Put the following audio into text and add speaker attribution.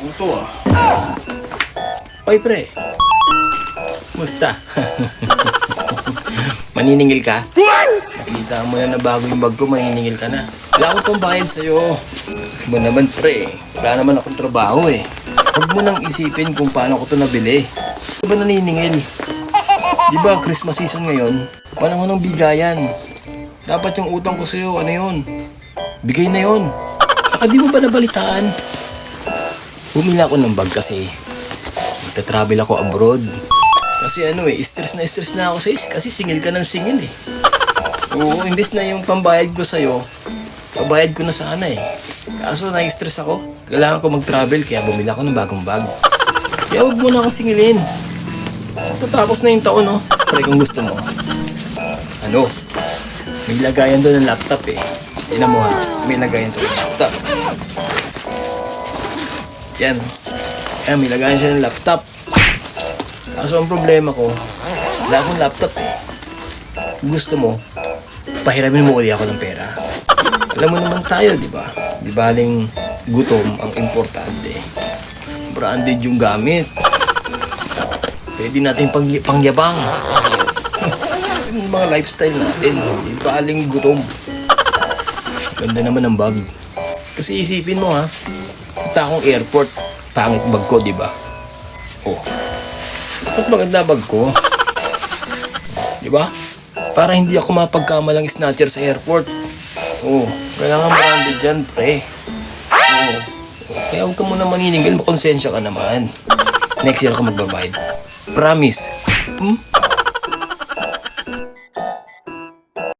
Speaker 1: Ito ah. Oy pre. Musta? maniningil ka? Nakita mo na na bago yung bag ko, maniningil ka na. Wala akong pambayad sa'yo. Mo naman pre, wala naman akong trabaho eh. Huwag mo nang isipin kung paano ko to nabili. Ano ba naniningil? Di ba Christmas season ngayon? Panahon ng bigayan. Dapat yung utang ko sa'yo, ano yun? Bigay na yun. Saka di mo ba nabalitaan? Bumili ako ng bag kasi magta-travel ako abroad. Kasi ano eh, stress na stress na ako sa'yo kasi singil ka ng singil eh. Oo, imbis na yung pambayad ko sa'yo, pabayad ko na sana eh. Kaso na-stress ako, kailangan ko mag-travel kaya bumili ako ng bagong bag. Kaya huwag mo na akong singilin. Tatapos na yung taon, no? Pre, kung gusto mo. Ano? May lagayan doon ng laptop eh. Tignan mo ha, may lagayan doon ng laptop. Yan. Yan, may lagayan siya ng laptop. Kaso ang problema ko, wala akong laptop eh. Gusto mo, pahiramin mo ulit ako ng pera. Alam mo naman tayo, di ba? Di baling gutom ang importante. Branded yung gamit. Pwede natin pang pangyabang. yung mga lifestyle natin. Di baling gutom. Ganda naman ng bag. Kasi isipin mo ha, punta akong airport, pangit bag ko, di ba? Oh. Ba't maganda bag ko? Di ba? Para hindi ako mapagkamalang snatcher sa airport. Oh, kailangan branded yan, pre. Oh. Kaya huwag ka muna maniningil, makonsensya ka naman. Next year ka magbabayad. Promise. Hmm?